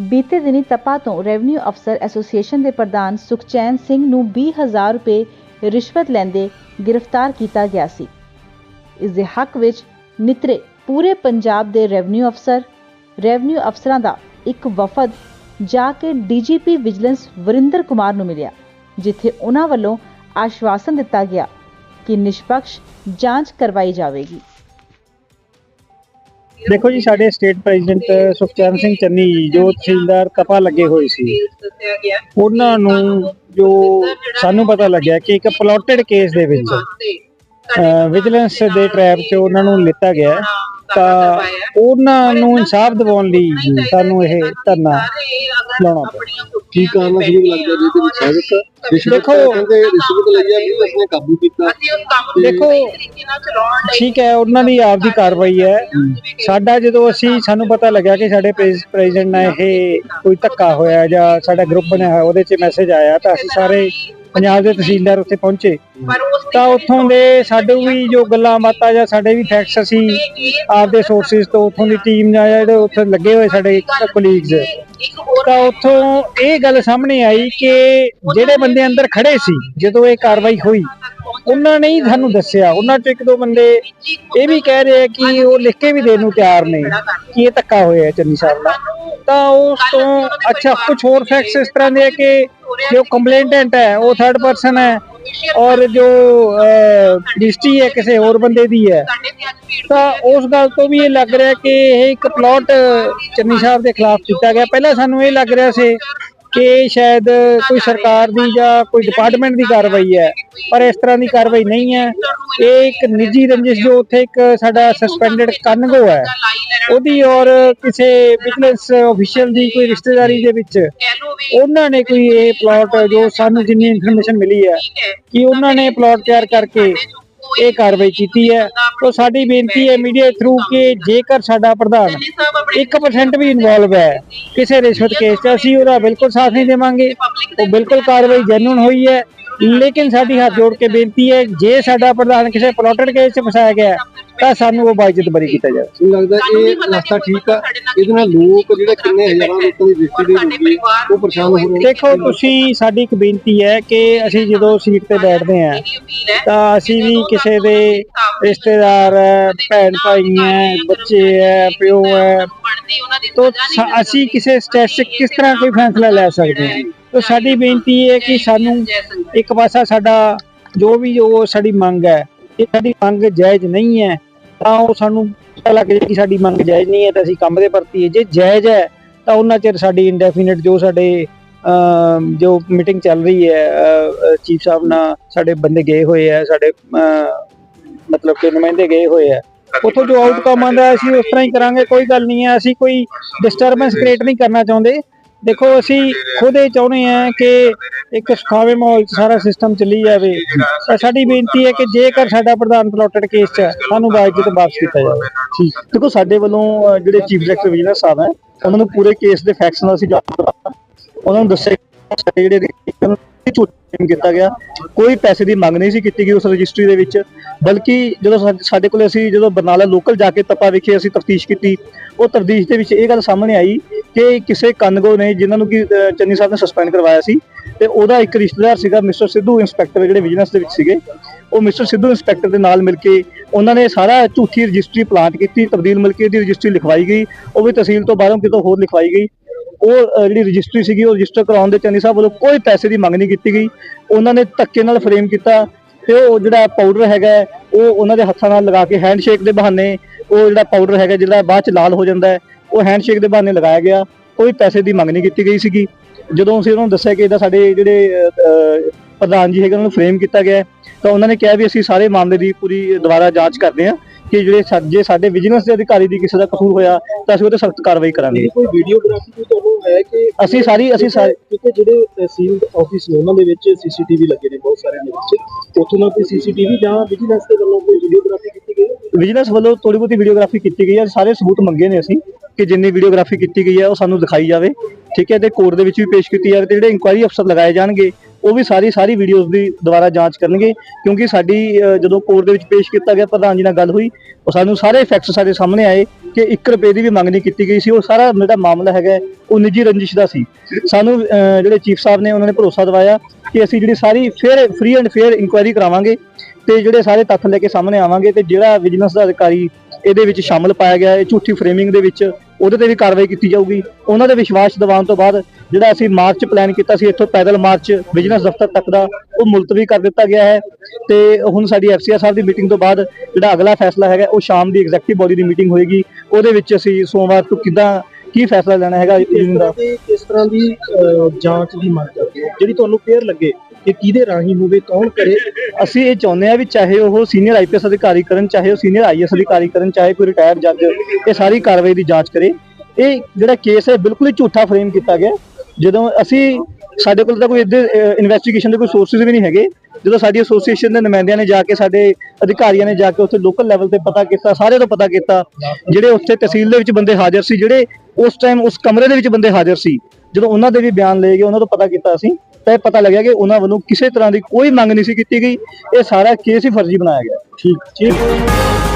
ਬੀਤੇ ਦਿਨੀ ਤਪਾ ਤੋਂ ਰੈਵਨਿਊ ਅਫਸਰ ਐਸੋਸੀਏਸ਼ਨ ਦੇ ਪ੍ਰਧਾਨ ਸੁਖਚੈਨ ਸਿੰਘ ਨੂੰ 20000 ਰੁਪਏ ਰਿਸ਼ਵਤ ਲੈਂਦੇ ਗ੍ਰਿਫਤਾਰ ਕੀਤਾ ਗਿਆ ਸੀ। ਇਸ ਦੇ ਹੱਕ ਵਿੱਚ ਨਿਤਰੇ ਪੂਰੇ ਪੰਜਾਬ ਦੇ ਰੈਵਨਿਊ ਅਫਸਰ, ਰੈਵਨਿਊ ਅਫਸਰਾਂ ਦਾ ਇੱਕ ਵਫਦ ਜਾ ਕੇ ਡੀਜੀਪੀ ਵਿਜੀਲੈਂਸ ਵਰਿੰਦਰ ਕੁਮਾਰ ਨੂੰ ਮਿਲਿਆ, ਜਿੱਥੇ ਉਹਨਾਂ ਵੱਲੋਂ ਆਸ਼ਵਾਸਨ ਦਿੱਤਾ ਗਿਆ ਕਿ ਨਿਸ਼ਪਕਸ਼ ਜਾਂਚ ਕਰਵਾਈ ਜਾਵੇਗੀ। ਦੇਖੋ ਜੀ ਸਾਡੇ ਸਟੇਟ ਪ੍ਰੈਜ਼ੀਡੈਂਟ ਸੁਖਚੈਨ ਸਿੰਘ ਚੰਨੀ ਜੀ, ਜੋ ਤਹਿਸੀਲਦਾਰ ਤਪਾ ਲੱਗੇ ਹੋਏ ਸੀ ਉਹਨਾਂ ਨੂੰ ਜੋ ਸਾਨੂੰ ਪਤਾ ਲੱਗਿਆ ਕਿ ਇੱਕ ਪਲੋਟਡ ਕੇਸ ਦੇ ਵਿੱਚ ਵਿਜੀਲੈਂਸ ਦੇ ਟ੍ਰੈਪ 'ਚ ਉਹਨਾਂ ਨੂੰ ਲਿੱਤਾ ਗਿਆ ਤਾਂ ਉਹਨਾਂ ਨੂੰ ਇਨਸਾਫ ਦਿਵਾਉਣ ਲਈ ਸਾਨੂੰ ਇਹ ਧਰਨਾ ਲਾਉਣਾ ਪਿਆ। ਕੀ ਕਾਰਨ ਸੀ ਲੱਗਦਾ ਜੀ ਤੇ ਸਾਜ਼ਿਸ਼ ਰਿਸ਼ਵਤ ਦੇਖੋ- ਕਹਿੰਦੇ ਰਿਸ਼ਵਤ ਲਈ ਆ ਵੀ ਉਸਨੇ ਕਾਬੂ ਕੀਤਾ। ਦੇਖੋ ਠੀਕ ਹੈ ਉਹਨਾਂ ਦੀ ਆਪ ਦੀ ਕਾਰਵਾਈ ਹੈ। ਸਾਡਾ ਜਦੋਂ ਅਸੀਂ ਸਾਨੂੰ ਪਤਾ ਲੱਗਿਆ ਕਿ ਸਾਡੇ ਪ੍ਰੈਜ਼ੀਡੈਂਟ ਨਾਲ ਇਹ ਕੋਈ ਧੱਕਾ ਹੋਇਆ ਜਾਂ ਸਾਡਾ ਗਰੁੱਪ ਬਣਿਆ ਹੋਇਆ ਉਹਦੇ 'ਚ ਮੈਸੇਜ ਆਇਆ ਤਾਂ ਅਸੀਂ ਸਾਰੇ ਪੰਜਾਬ ਦੇ ਤਹਿਸੀਲਦਾਰ ਉੱਥੇ ਪਹੁੰਚੇ। ਤਾਂ ਉੱਥੋਂ ਦੇ ਸਾਡੇ ਵੀ ਜੋ ਗੱਲਾਂ ਬਾਤਾਂ ਜਾਂ ਸਾਡੇ ਵੀ ਫੈਕਟਸ ਅਸੀਂ ਆਪਦੇ ਸੋਰਸਿਸ ਤੋਂ ਉੱਥੋਂ ਦੀ ਟੀਮ ਜਾਂ ਜਿਹੜੇ ਉੱਥੇ ਲੱਗੇ ਹੋਏ ਸਾਡੇ ਕੋਲੀਗਸ ਤਾਂ ਉੱਥੋਂ ਇਹ ਗੱਲ ਸਾਹਮਣੇ ਆਈ ਕਿ ਜਿਹੜੇ ਬੰਦੇ ਅੰਦਰ ਖੜੇ ਸੀ ਜਦੋਂ ਇਹ ਕਾਰਵਾਈ ਹੋਈ ਉਹਨਾਂ ਨੇ ਹੀ ਸਾਨੂੰ ਦੱਸਿਆ। ਉਹਨਾਂ ਚ ਇੱਕ ਦੋ ਬੰਦੇ ਇਹ ਵੀ ਕਹਿ ਰਹੇ ਆ ਕਿ ਉਹ ਲਿਖ ਕੇ ਵੀ ਦੇਣ ਨੂੰ ਤਿਆਰ ਨੇ ਕਿ ਇਹ ਧੱਕਾ ਹੋਇਆ ਚੰਨੀ ਸਾਹਿਬ ਨਾਲ। ਤਾਂ ਉਸ ਤੋਂ ਅੱਛਾ ਕੁਝ ਹੋਰ ਫੈਕਟਸ ਇਸ ਤਰ੍ਹਾਂ ਦੇ ਆ ਕਿ ਜੋ ਕੰਪਲੇਂਟੈਂਟ ਹੈ ਉਹ ਥਰਡ ਪਰਸਨ ਹੈ ਔਰ ਜੋ ਰਜਿਸਟਰੀ ਹੈ ਕਿਸੇ ਹੋਰ ਬੰਦੇ ਦੀ ਹੈ ਤਾਂ ਉਸ ਗੱਲ ਤੋਂ ਵੀ ਇਹ ਲੱਗ ਰਿਹਾ ਕਿ ਇਹ ਇੱਕ ਪਲਾਟ ਚੰਨੀ ਸਾਹਿਬ ਦੇ ਖਿਲਾਫ ਕੀਤਾ ਗਿਆ ਪਹਿਲਾਂ ਸਾਨੂੰ ਇਹ ਲੱਗ ਰਿਹਾ ਸੀ ਕਿ ਸ਼ਾਇਦ ਕੋਈ ਸਰਕਾਰ ਦੀ ਜਾਂ ਕੋਈ ਡਿਪਾਰਟਮੈਂਟ ਦੀ ਕਾਰਵਾਈ ਹੈ, ਪਰ ਇਸ ਤਰ੍ਹਾਂ ਦੀ ਕਾਰਵਾਈ ਨਹੀਂ ਹੈ। ਇਹ ਇੱਕ ਨਿੱਜੀ ਰੰਜਿਸ਼ ਜੋ ਉੱਥੇ ਇੱਕ ਸਾਡਾ ਸਸਪੈਂਡਡ ਕਨਗੋ ਹੈ। ਉਹਦੀ ਔਰ ਕਿਸੇ ਬਿਜ਼ਨਸ ਅਫੀਸ਼ੀਅਲ ਦੀ ਕੋਈ ਰਿਸ਼ਤੇਦਾਰੀ ਦੇ ਵਿੱਚ ਉਹਨਾਂ ਨੇ ਕੋਈ ਇਹ ਪਲਾਟ ਜੋ ਸਾਨੂੰ ਜਿੰਨੀ ਇਨਫੋਰਮੇਸ਼ਨ ਮਿਲੀ ਹੈ, ਕਿ ਉਹਨਾਂ ਨੇ ਪਲਾਟ ਤਿਆਰ ਕਰਕੇ ਇਹ ਕਾਰਵਾਈ ਕੀਤੀ ਹੈ। ਤਾਂ ਸਾਡੀ ਬੇਨਤੀ ਹੈ ਮੀਡੀਆ ਥਰੂ ਕਿ ਜੇਕਰ ਸਾਡਾ ਪ੍ਰਧਾਨ 1% ਵੀ ਇਨਵੋਲਵ ਹੈ ਕਿਸੇ ਰਿਸ਼ਵਤ ਕੇਸ 'ਚ, ਅਸੀਂ ਉਹਦਾ ਬਿਲਕੁਲ ਸਾਥ ਨਹੀਂ ਦੇਵਾਂਗੇ। ਉਹ ਬਿਲਕੁਲ ਕਾਰਵਾਈ ਜੈਨੂਨ ਹੋਈ ਹੈ। ਲੇਕਿਨ ਸਾਡੀ ਹੱਥ ਜੋੜ ਕੇ ਬੇਨਤੀ ਹੈ ਜੇ ਸਾਡਾ ਪ੍ਰਧਾਨ ਕਿਸੇ ਪਲੋਟਡ ਕੇਸ 'ਚ ਫਸਾਇਆ ਗਿਆ ਤਾਂ ਸਾਨੂੰ ਉਹ ਬਾਈਜ਼ਤ ਬਰੀ ਕੀਤਾ ਜਾਵੇ। ਮੈਨੂੰ ਲੱਗਦਾ ਇਹ ਰਸਤਾ ਠੀਕ ਆ। ਇਹਦੇ ਨਾਲ ਲੋਕ ਜਿਹੜੇ ਕਿੰਨੇ ਹਜ਼ਾਰਾਂ ਲੋਕਾਂ ਦੀ ਰਿਸ਼ਤੇ ਦੇ ਹੋਣਗੇ ਉਹ ਪਰੇਸ਼ਾਨ ਹੋ ਰਹੇ ਨੇ। ਦੇਖੋ ਤੁਸੀਂ ਸਾਡੀ ਇੱਕ ਬੇਨਤੀ ਹੈ ਕਿ ਅਸੀਂ ਜਦੋਂ ਸੀਟ ਤੇ ਬੈਠਦੇ ਹਾਂ ਤਾਂ ਅਸੀਂ ਵੀ ਕਿਸੇ ਦੇ ਰਿਸ਼ਤੇਦਾਰ ਹੈ ਭੈਣ ਭਾਈ ਹੈ ਬੱਚੇ ਹੈ ਪਿਓ ਹੈ ਤੋ ਸ- ਅਸੀਂ ਕਿਸੇ ਸਟੇਜ 'ਚ ਕਿਸ ਤਰ੍ਹਾਂ ਕੋਈ ਫੈਸਲਾ ਲੈ ਸਕਦੇ ਹਾਂ? ਤੋ ਸਾਡੀ ਬੇਨਤੀ ਹੈ ਕਿ ਸਾਨੂੰ ਇੱਕ ਪਾਸਾ ਸਾਡਾ ਜੋ ਵੀ ਜੋ ਸਾਡੀ ਮੰਗ ਹੈ ਇਹ ਸਾਡੀ ਮੰਗ ਜਾਇਜ਼ ਨਹੀਂ ਹੈ ਤਾਂ ਉਹ ਸਾਨੂੰ ਪਤਾ ਲੱਗ ਜਾਏ ਕਿ ਸਾਡੀ ਮੰਗ ਜਾਇਜ਼ ਨਹੀਂ ਹੈ ਤਾਂ ਅਸੀਂ ਕੰਮ ਦੇ ਪ੍ਰਤੀ ਜੇ ਜਾਇਜ਼ ਹੈ ਤਾਂ ਉਹਨਾਂ ਚਿਰ ਸਾਡੀ ਇੰਡੈਫੀਨਿਟ ਜੋ ਸਾਡੇ ਅਮ, ਜੋ ਮੀਟਿੰਗ ਚੱਲ ਰਹੀ ਹੈ ਚੀਫ ਸਾਹਿਬ ਨਾਲ ਸਾਡੇ ਬੰਦੇ ਗਏ ਹੋਏ ਆ ਸਾਡੇ ਅਮ, ਮਤਲਬ ਕਿ ਨੁਮਾਇੰਦੇ ਗਏ ਹੋਏ ਆ ਉੱਥੋਂ ਜੋ ਆਊਟਕਮ ਆਉਂਦਾ ਹੈ, ਅਸੀਂ ਉਸ ਤਰ੍ਹਾਂ ਹੀ ਕਰਾਂਗੇ ਕੋਈ ਗੱਲ ਨਹੀਂ ਹੈ ਅਸੀਂ ਕੋਈ ਡਿਸਟਰਬੈਂਸ ਕ੍ਰੀਏਟ ਨਹੀਂ ਕਰਨਾ ਚਾਹੁੰਦੇ। ਦੇਖੋ ਅਸੀਂ ਖੁਦ ਇਹ ਚਾਹੁੰਦੇ ਹਾਂ ਕਿ ਇੱਕ ਸੁਖਾਵੇਂ ਮਾਹੌਲ 'ਚ ਸਾਰਾ ਸਿਸਟਮ ਚੱਲੀ ਜਾਵੇ। ਤਾਂ ਸਾਡੀ ਬੇਨਤੀ ਹੈ ਕਿ ਜੇਕਰ ਸਾਡਾ ਪ੍ਰਧਾਨ ਪਲੋਟਡ ਕੇਸ 'ਚ ਸਾਨੂੰ ਬਾਈਜ਼ਤ ਵਾਪਸ ਕੀਤਾ ਜਾਵੇ। ਠੀਕ। ਦੇਖੋ ਸਾਡੇ ਵੱਲੋਂ ਜਿਹੜੇ ਚੀਫ ਸੈਕਟਰੀ ਵਿਜੀਲੈਂਸ ਸਾਹਿਬ ਹੈ ਉਹਨਾਂ ਨੂੰ ਪੂਰੇ ਕੇਸ ਦੇ ਫੈਕਟਸ ਨਾਲ ਅਸੀਂ ਜਾਣੂ ਕਰਾਂਗੇ। ਉਹਨਾਂ ਨੂੰ ਦੱਸਿਆ ਜਿਹੜੇ ਝੂਠ ਕੀਤਾ ਗਿਆ। ਕੋਈ ਪੈਸੇ ਦੀ ਮੰਗ ਨਹੀਂ ਸੀ ਕੀਤੀ ਗਈ ਉਸ ਰਜਿਸਟਰੀ ਦੇ ਵਿੱਚ। ਬਲਕਿ ਜਦੋਂ ਸਾ- ਸਾਡੇ ਕੋਲ ਅਸੀਂ ਜਦੋਂ ਬਰਨਾਲਾ ਲੋਕਲ ਜਾ ਕੇ ਤਪਾ ਵਿਖੇ ਅਸੀਂ ਤਫਤੀਸ਼ ਕੀਤੀ ਉਹ ਤਫਤੀਸ਼ ਦੇ ਵਿੱਚ ਇਹ ਗੱਲ ਸਾਹਮਣੇ ਆਈ ਕਿ ਕਿਸੇ ਕੰਨਗੋ ਨੇ ਜਿਨ੍ਹਾਂ ਨੂੰ ਕਿ ਅਹ, ਚੰਨੀ ਸਾਹਿਬ ਨੇ ਸਸਪੈਂਡ ਕਰਵਾਇਆ ਸੀ ਤੇ ਉਹਦਾ ਇੱਕ ਰਿਸ਼ਤੇਦਾਰ ਸੀਗਾ ਮਿਸਟਰ ਸਿੱਧੂ ਇੰਸਪੈਕਟਰ ਜਿਹੜੇ ਵਿਜੀਲੈਂਸ ਦੇ ਵਿੱਚ ਸੀਗੇ। ਉਹ ਮਿਸਟਰ ਸਿੱਧੂ ਇੰਸਪੈਕਟਰ ਦੇ ਨਾਲ ਮਿਲ ਕੇ ਉਹਨਾਂ ਨੇ ਸਾਰਾ ਝੂਠੀ ਰਜਿਸਟਰੀ ਪਲਾਂਟ ਕੀਤੀ ਤਬਦੀਲ ਮਲਕੀ ਇਹਦੀ ਰਜਿਸਟਰੀ ਲਿਖਵਾਈ ਗਈ। ਉਹ ਵੀ ਤਹਿਸੀਲ ਤੋਂ ਬਾਹਰੋਂ ਕਿਤੋਂ ਹੋਰ ਲਿਖਵਾਈ ਗਈ। ਉਹ ਜਿਹੜੀ ਰਜਿਸਟਰੀ ਸੀਗੀ, ਉਹ ਰਜਿਸਟਰ ਕਰਾਉਣ ਦੇ ਚੰਨੀ ਸਾਹਿਬ ਵੱਲੋਂ ਕੋਈ ਪੈਸੇ ਦੀ ਮੰਗ ਨਹੀਂ ਕੀਤੀ ਗਈ। ਉਹਨਾਂ ਨੇ ਧੱਕੇ ਨਾਲ ਫਰੇਮ ਕੀਤਾ ਤੇ ਉਹ ਜਿਹੜਾ ਪਾਊਡਰ ਹੈਗਾ, ਉਹ ਉਹਨਾਂ ਦੇ ਹੱਥਾਂ ਨਾਲ ਲਗਾ ਕੇ ਹੈਂਡਸ਼ੇਕ ਦੇ ਬਹਾਨੇ ਉਹ ਜਿਹੜਾ ਪਾਊਡਰ ਹੈਗਾ, ਜਿਹੜਾ ਬਾਅਦ ਚ ਲਾਲ ਹੋ ਜਾਂਦਾ ਉਹ ਹੈਂਡਸ਼ੇਕ ਦੇ ਬਹਾਨੇ ਲਗਾਇਆ ਗਿਆ। ਕੋਈ ਪੈਸੇ ਦੀ ਮੰਗ ਨਹੀਂ ਕੀਤੀ ਗਈ ਸੀਗੀ। ਜਦੋਂ ਅਸੀਂ ਉਹਨਾਂ ਨੂੰ ਦੱਸਿਆ ਕਿ ਇਹਦਾ ਸਾਡੇ ਜਿਹੜੇ ਪ੍ਰਧਾਨ ਜੀ ਹੈਗੇ, ਉਹਨਾਂ ਨੂੰ ਫਰੇਮ ਕੀਤਾ ਗਿਆ ਤਾਂ ਉਹਨਾਂ ਨੇ ਕਿਹਾ ਵੀ ਅਸੀਂ ਸਾਰੇ ਮਾਮਲੇ ਦੀ ਪੂਰੀ ਦੁਬਾਰਾ ਜਾਂਚ ਕਰਦੇ ਹਾਂ। ਕਿ ਜਿਹੜੇ ਸਾ- ਜੇ ਸਾਡੇ ਵਿਜੀਲੈਂਸ ਦੇ ਅਧਿਕਾਰੀ ਦੀ ਕਿਸੇ ਦਾ ਕਸੂਰ ਹੋਇਆ ਤਾਂ ਅਸੀਂ ਉਹਤੇ ਸਖਤ ਕਾਰਵਾਈ ਕਰਾਂਗੇ। ਕੋਈ ਵੀਡੀਓਗ੍ਰਾਫੀ ਕੋਈ ਤੁਹਾਨੂੰ ਹੈ ਕਿ ਅਸੀਂ ਸਾਰੀ ਅਸੀਂ ਸਾਰੇ ਕਿਉਂਕਿ ਜਿਹੜੇ ਤਹਿਸੀਲ ਆਫਿਸ ਨੇ ਉਹਨਾਂ ਦੇ ਵਿੱਚ ਸੀਸੀਟੀਵੀ ਲੱਗੇ ਨੇ ਬਹੁਤ ਸਾਰਿਆਂ ਦੇ ਵਿੱਚ। ਉੱਥੋਂ ਦਾ ਕੋਈ ਸੀਸੀਟੀਵੀ ਜਾਂ ਵਿਜੀਲੈਂਸ ਦੇ ਵੱਲੋਂ ਕੋਈ ਵੀਡੀਓਗ੍ਰਾਫੀ ਕੀਤੀ ਗਈ ਹੈ? ਵਿਜੀਲੈਂਸ ਵੱਲੋਂ ਥੋੜੀ ਬਹੁਤੀ ਵੀਡੀਓਗ੍ਰਾਫੀ ਕੀਤੀ ਗਈ ਹੈ ਸਾਰੇ ਸਬੂਤ ਮੰਗੇ ਨੇ ਅਸੀਂ ਕਿ ਜਿੰਨੀ ਵੀਡੀਓਗ੍ਰਾਫੀ ਕੀਤੀ ਗਈ ਹੈ ਉਹ ਸਾਨੂੰ ਦਿਖਾਈ ਜਾਵੇ। ਠੀਕ ਹੈ ਤੇ ਕੋਰਟ ਦੇ ਵਿੱਚ ਵੀ ਪੇਸ਼ ਕੀਤੀ ਜਾਵੇ ਤੇ ਜਿਹੜੇ ਇਨਕੁਆਇਰੀ ਅਫਸਰ ਲਗਾਏ ਜਾਣਗੇ ਉਹ ਵੀ ਸਾਰੀ ਸਾਰੀ ਵੀਡੀਓਜ਼ ਦੀ ਦੁਬਾਰਾ ਜਾਂਚ ਕਰਨਗੇ, ਕਿਉਂਕਿ ਸਾਡੀ ਜਦੋਂ ਕੋਰਟ ਦੇ ਵਿੱਚ ਪੇਸ਼ ਕੀਤਾ ਗਿਆ, ਪ੍ਰਧਾਨ ਜੀ ਨਾਲ ਗੱਲ ਹੋਈ, ਉਹ ਸਾਨੂੰ ਸਾਰੇ ਫੈਕਟਸ ਸਾਡੇ ਸਾਹਮਣੇ ਆਏ ਕਿ 1 ਰੁਪਏ ਦੀ ਵੀ ਮੰਗ ਨਹੀਂ ਕੀਤੀ ਗਈ ਸੀ। ਉਹ ਸਾਰਾ ਜਿਹੜਾ ਮਾਮਲਾ ਹੈਗਾ, ਉਹ ਨਿੱਜੀ ਰੰਜਿਸ਼ ਦਾ ਸੀ। ਸਾਨੂੰ ਜਿਹੜੇ ਚੀਫ ਸਾਹਿਬ ਨੇ, ਉਹਨਾਂ ਨੇ ਭਰੋਸਾ ਦਿਵਾਇਆ ਕਿ ਅਸੀਂ ਜਿਹੜੀ ਸਾਰੀ fair free and fair inquiry ਕਰਾਵਾਂਗੇ ਤੇ ਜਿਹੜੇ ਸਾਰੇ ਤੱਥ ਲੈ ਕੇ ਸਾਹਮਣੇ ਆਵਾਂਗੇ ਤੇ ਜਿਹੜਾ ਵਿਜੀਲੈਂਸ ਦਾ ਅਧਿਕਾਰੀ ਇਹਦੇ ਵਿੱਚ ਸ਼ਾਮਲ ਪਾਇਆ ਗਿਆ ਹੈ ਝੂਠੀ ਫਰੇਮਿੰਗ ਦੇ ਵਿੱਚ ਉਹਦੇ ਤੇ ਵੀ ਕਾਰਵਾਈ ਕੀਤੀ ਜਾਊਗੀ। ਉਹਨਾਂ ਦੇ ਵਿਸ਼ਵਾਸ ਦਿਵਾਉਣ ਤੋਂ ਬਾਅਦ ਜਿਹੜਾ ਅਸੀਂ ਮਾਰਚ ਪਲਾਨ ਕੀਤਾ ਸੀ ਇੱਥੋਂ ਪੈਦਲ ਮਾਰਚ ਵਿਜੀਲੈਂਸ ਦਫ਼ਤਰ ਤੱਕ ਦਾ ਉਹ ਮੁਲਤਵੀ ਕਰ ਦਿੱਤਾ ਗਿਆ ਹੈ। ਤੇ ਹੁਣ ਸਾਡੀ ਐਫਸੀਆਰ ਸਾਹਿਬ ਦੀ ਮੀਟਿੰਗ ਤੋਂ ਬਾਅਦ ਜਿਹੜਾ ਅਗਲਾ ਫੈਸਲਾ ਹੈਗਾ ਉਹ ਸ਼ਾਮ ਦੀ ਐਗਜ਼ੈਕਟਿਵ ਬੋਡੀ ਦੀ ਮੀਟਿੰਗ ਹੋਏਗੀ। ਉਹਦੇ ਵਿੱਚ ਅਸੀਂ ਸੋਮਵਾਰ ਤੋਂ ਕਿੱਦਾਂ ਕੀ ਫੈਸਲਾ ਲੈਣਾ ਹੈਗਾ ਇਸ ਤਰ੍ਹਾਂ ਦੀ ਜਾਂਚ ਦੀ ਮੰਗ ਕਰਦੇ ਜਿਹੜੀ ਤੁਹਾਨੂੰ ਫੇਅਰ ਲੱਗੇ ਕਿ ਕਿਹਦੇ ਰਾਹੀਂ ਹੋਵੇ, ਕੌਣ ਕਰੇ? ਅਸੀਂ ਇਹ ਚਾਹੁੰਦੇ ਆ ਵੀ ਚਾਹੇ ਉਹ ਸੀਨੀਅਰ ਆਈਪੀਐਸ ਅਧਿਕਾਰੀ ਕਰਨ, ਚਾਹੇ ਉਹ ਸੀਨੀਅਰ ਆਈਐਸ ਅਧਿਕਾਰੀ ਕਰਨ, ਚਾਹੇ ਕੋਈ ਰਿਟਾਇਰਡ ਜੱਜ ਇਹ ਸਾਰੀ ਕਾਰਵਾਈ ਦੀ ਜਾਂਚ ਕਰੇ। ਇਹ ਜਿਹੜਾ ਕੇਸ ਹੈ, ਬਿਲਕੁਲ ਹੀ ਝੂਠਾ ਫਰੇਮ ਕੀਤਾ ਗਿਆ। ਜਦੋਂ ਅਸੀਂ, ਸਾਡੇ ਕੋਲ ਤਾਂ ਕੋਈ ਇਨਵੈਸਟੀਗੇਸ਼ਨ ਦੇ ਕੋਈ ਸੋਰਸਿਸ ਵੀ ਨਹੀਂ ਹੈਗੇ। ਜਦੋਂ ਸਾਡੀ ਐਸੋਸੀਏਸ਼ਨ ਦੇ ਨੁਮਾਇੰਦਿਆਂ ਨੇ ਜਾ ਕੇ, ਸਾਡੇ ਅਧਿਕਾਰੀਆਂ ਨੇ ਜਾ ਕੇ ਉੱਥੇ ਲੋਕਲ ਲੈਵਲ ਤੇ ਪਤਾ ਕੀਤਾ ਸਾਰੇ ਤੋਂ ਪਤਾ ਕੀਤਾ, ਜਿਹੜੇ ਉੱਥੇ ਤਹਿਸੀਲ ਦੇ ਵਿੱਚ ਬੰਦੇ ਹਾਜ਼ਰ ਸੀ, ਜਿਹੜੇ ਉਸ ਟਾਈਮ ਉਸ ਕਮਰੇ ਦੇ ਵਿੱਚ ਬੰਦੇ ਹਾਜ਼ਰ ਸੀ, ਜਦੋਂ ਉਹਨਾਂ ਦੇ ਵੀ ਬਿਆਨ ਲਏ ਗਏ, ਉਹਨਾਂ ਤੋਂ ਪਤਾ ਕੀਤਾ ਅਸੀਂ। ਤਾਂ ਇਹ ਪਤਾ ਲੱਗਿਆ ਕਿ ਉਹਨਾਂ ਵੱਲੋਂ ਕਿਸੇ ਤਰ੍ਹਾਂ ਦੀ ਕੋਈ ਮੰਗ ਨਹੀਂ ਸੀ ਕੀਤੀ ਗਈ। ਇਹ ਸਾਰਾ ਕੇਸ ਹੀ ਫਰਜ਼ੀ ਬਣਾਇਆ ਗਿਆ। ਠੀਕ ਠੀਕ।